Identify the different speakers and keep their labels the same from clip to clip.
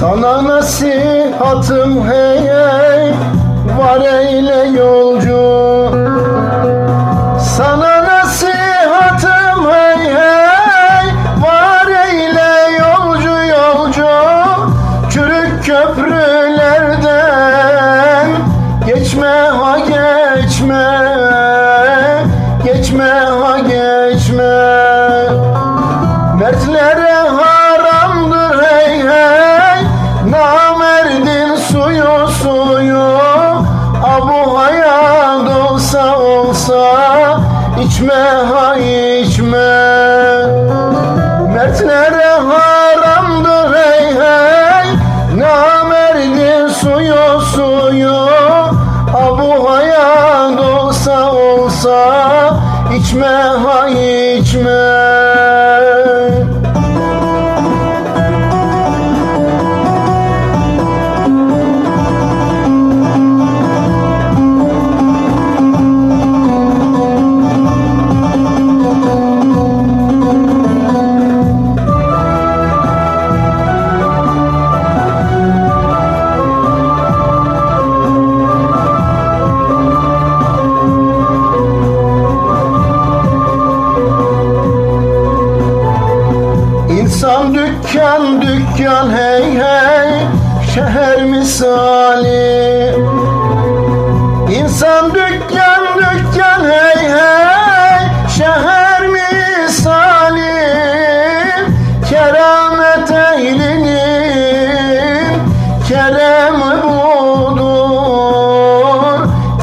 Speaker 1: Sana nasihatım hey hey Var eyle yolcu. Sana nasihatım hey hey Var eyle yolcu yolcu. Çürük köprülerden Geçme ha geçme. Geçme ha geçme. Mertlere olsa içme ha İnsan dükkan dükkan hey hey şehir misali. İnsan dükkan dükkan hey hey şehir misali. Keramet ehlinin keremi budur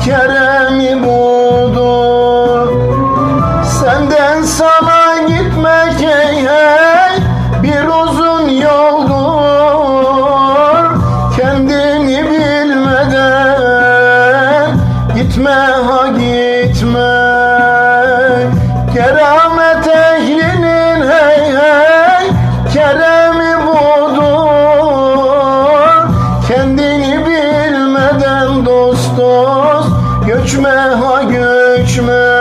Speaker 1: keremi budur. Keramet ehlinin hey hey. Keremi budur. Kendini bilmeden dost dost. Göçme ha göçme.